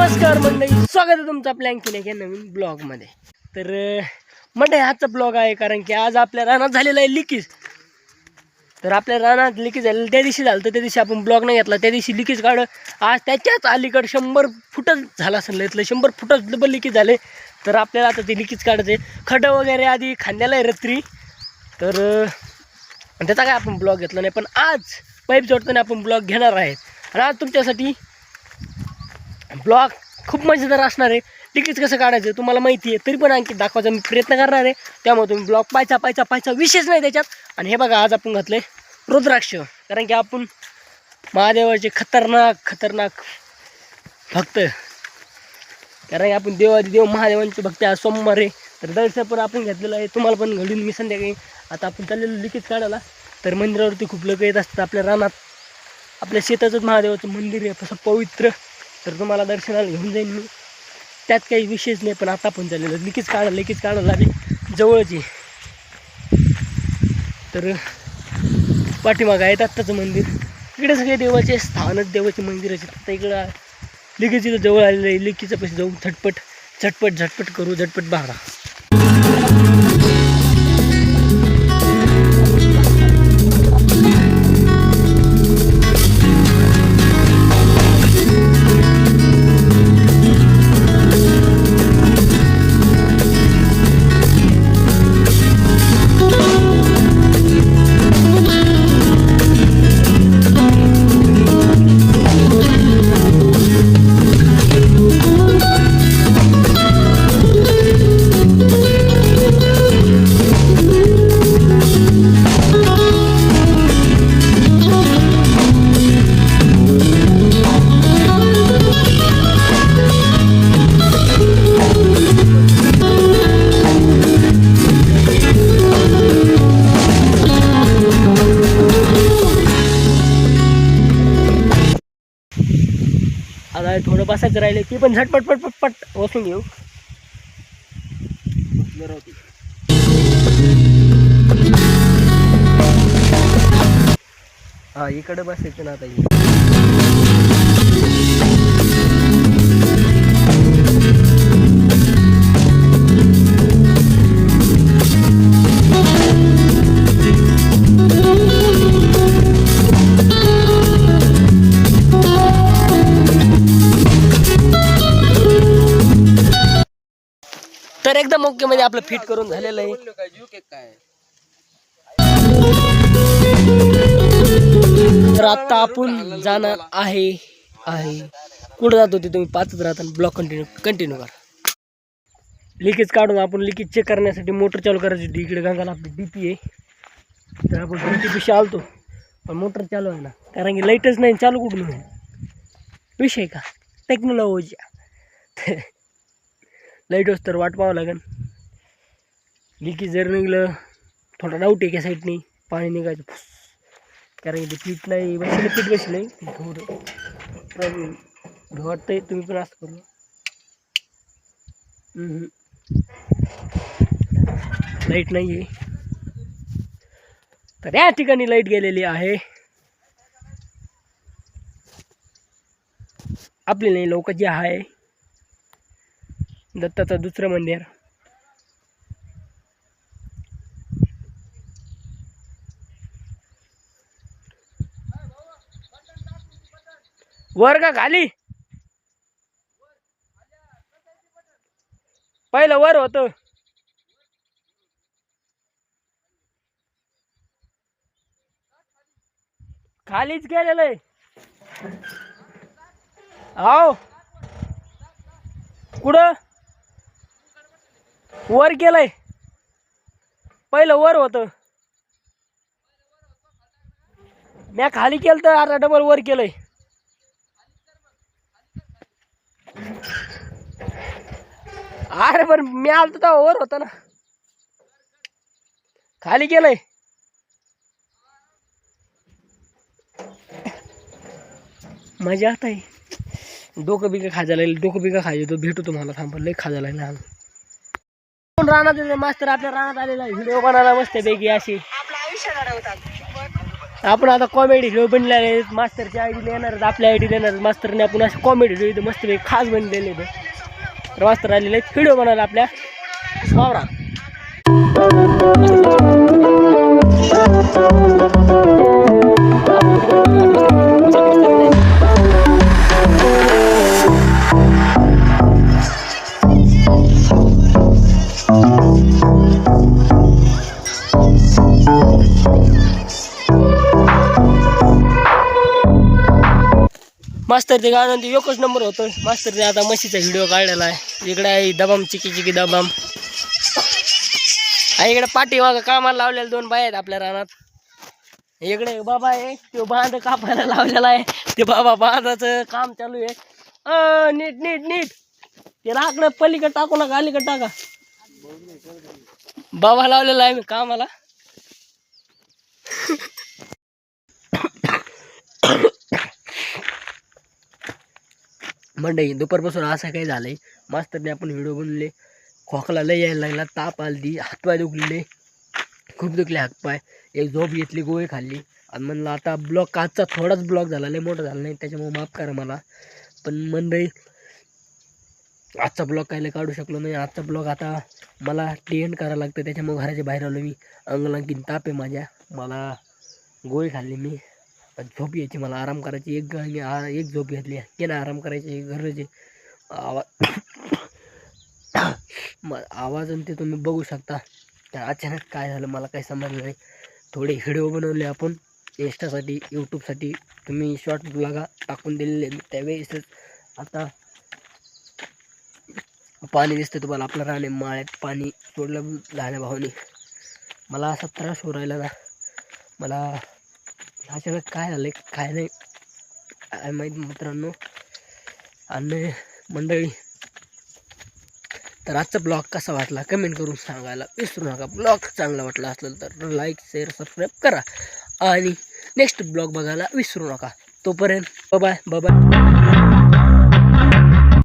नमस्कार मंडळी स्वागत आहे तुमचं आपल्या आणखीन एका नवीन ब्लॉगमध्ये तर मंडळी आजचा ब्लॉग आहे कारण की आज आपल्या रानात झालेला आहे लिकीज तर आपल्या रानात लिकीज झालेलं त्या दिवशी झालं तर त्या दिवशी आपण ब्लॉग नाही घेतला. त्या दिवशी लिकीज काढ आज त्याच्याच अलीकडे शंभर फुटच झाला असं इथलं शंभर फुटच डबल लिकीज झाले. तर आपल्याला आता ते लिकीज काढायचे खडं वगैरे आधी खांद्याला आहे रात्री. तर त्याचा काय आपण ब्लॉग घेतला नाही पण आज पाईप जोडताना आपण ब्लॉग घेणार आहेत आणि आज तुमच्यासाठी ब्लॉग खूप मजेदार असणार आहे. तिकीट कसं काढायचं तुम्हाला माहिती आहे. तरी पण आणखी दाखवायचा मी प्रयत्न करणार आहे. त्यामुळे तुम्ही ब्लॉग पाहायचा पाहायचा पाहायचा विशेष नाही त्याच्यात. आणि हे बघा आज आपण घातलं आहे रुद्राक्ष. कारण की आपण महादेवाचे खतरनाक खतरनाक भक्त. कारण की आपण देवादी देव महादेवांचे भक्त आज सोमवार आहे. तर दर्शन पण आपण घेतलेलं आहे. तुम्हाला पण घडून मी संध्याकाळी आता आपण चाललेलो लिखित काढायला. तर मंदिरावरती खूप लोक येत असतात आपल्या रानात. आपल्या शेताचंच महादेवाचं मंदिर आहे. तसं पवित्र तर तुम्हाला दर्शनाला घेऊन जाईन मी. त्यात काही विशेष नाही पण आता पण झालेलं लिकीच काढा लिकीच काढायला आधी जवळच आहे. तर पाठीमागं आहेत आत्ताचं मंदिर. इकडे सगळे देवाचे स्थानच देवाचे मंदिर असे तर इकडं लिकीच जवळ आलेलं आहे. लिकीचं पैसे जाऊ झटपट झटपट झटपट करू झटपट भागा थोडं बसायचं राहिले ती पण झटपट पट पट पट वसून घेऊ. हा इकडे बसायचं ना आता. तर एकदम ओके मध्ये आपलं फिट करून झालेलं आहे. तर आता आपण जाणार आहे आहे. कुठं जात होते तुम्ही? पाचच राहता ब्लॉक कंटिन्यू कंटिन्यू करा. लिकेज काढून आपण लिकेज चेक करण्यासाठी मोटर चालू करायची होती. इकडे गंगाला आपली डी पी आहे. तर आपण डी पीशी आलतो. पण मोटर चालू आहे ना. कारण की लाईटच नाही चालू कुठून विषय का? टेक्नॉलॉजी लाइट तर वाट पाहावं लागेल. लिकेज जर निघलं थोडा डाऊट आहे का साईडने पाणी निघायचं फुस. कारण की ते पीठ नाही बसले पीठ बसले नाही प्रॉब्लेम भीती वाटतंय तुम्ही पण असं करू. लाइट नाही आहे तर या ठिकाणी लाइट गेलेली आहे. आपली नाही लोक जे आहे दत्ताचं दुसरं मंदिर. वर का खाली? पहिलं वर होतं. खालीच गेलेलं आहे. हो कुठं? वर केलंय पहिलं वर होतं. म्या खाली केलं तर आता डबल वर केलंय. अरे पण मी आलतो तर वर होता ना. खाली गेलंय. मजा आता आहे डोकं बिकं खाजायला लागलं डोकं बिकं खायचं तो भेटू तुम्हाला थांबलं लय खाजायला आम्ही. रानात मास्तर आपल्या रानात आलेला व्हिडिओ बनायला मस्त पैकी अशी. आपण आता कॉमेडी व्हिडिओ बनलेले आहेत. मास्तरच्या आयडीला येणार आपल्या आयडीला येणार देणार मास्तरने आपण असे कॉमेडी व्हिडिओ इथं मस्तपैकी खास बनलेले तर मास्तर आलेले आहेत. व्हिडिओ बनायला आपल्या वावरा मास्तरचे गाणं ते एकच नंबर होतं. मास्तरने आता म्हशीचा व्हिडिओ काढलेला आहे. इकडे आहे दबाम चिकी चिकी दबाम. आहे इकडे पाठीमागं कामाला लावलेले दोन बाय आहेत आपल्या रानात. इकडे बाबा आहे तो बांध कापायला लावलेला आहे. ते बाबा बांधाचं काम चालू आहे. अ नीट नीट नीट. ते लाकडं पलीकडे टाकू नका अलीकडे टाका. बाबा लावलेला आहे मी कामाला. मंडई दुपारपासून असं काही झालं आहे मास्तरने आपण व्हिडिओ बनवले. खोकला लय यायला लागला ताप आलती हातपाय दुखले. खूप दुखले हातपाय. एक झोप घेतली गोळी खाल्ली. आणि म्हणलं आता ब्लॉक आजचा थोडाच ब्लॉक झाला लय मोठा झाला नाही त्याच्यामुळे माफ करा मला. पण मंडई आजचा ब्लॉग कायला काढू शकलो नाही. आजचा ब्लॉग आता मला टेंट करावं लागतं त्याच्यामुळे घराच्या बाहेर आलो मी. अंगलांकीन ताप आहे माझ्या. मला गोळी खाल्ली मी. झोप यायची मला आराम करायची. एक ग- आ- एक झोप घेतली. की आराम करायची गरज आहे. आवाज म आवाज आणि ते तुम्ही बघू शकता. त्या अचानक काय झालं मला काही समजलं नाही. थोडे व्हिडिओ बनवले आपण. इंस्टासाठी यूट्यूबसाठी तुम्ही शॉर्ट ब्लॉगा टाकून दिलेले त्यावेळेसच आता पाणी दिसतं तुम्हाला. आपलं राणे माळ्यात पाणी सोडलं झाल्या भावाने. मला असा त्रास होऊ राहिला ना. मला अचानक काय झालं काय नाही. काय माहीत मित्रांनो. आणि मंडळी तर आजचा ब्लॉग कसा वाटला कमेंट करून सांगायला विसरू नका. ब्लॉग चांगला वाटला असेल तर लाईक शेअर सबस्क्राईब करा. आणि नेक्स्ट ब्लॉग बघायला विसरू नका. तोपर्यंत बाय बाय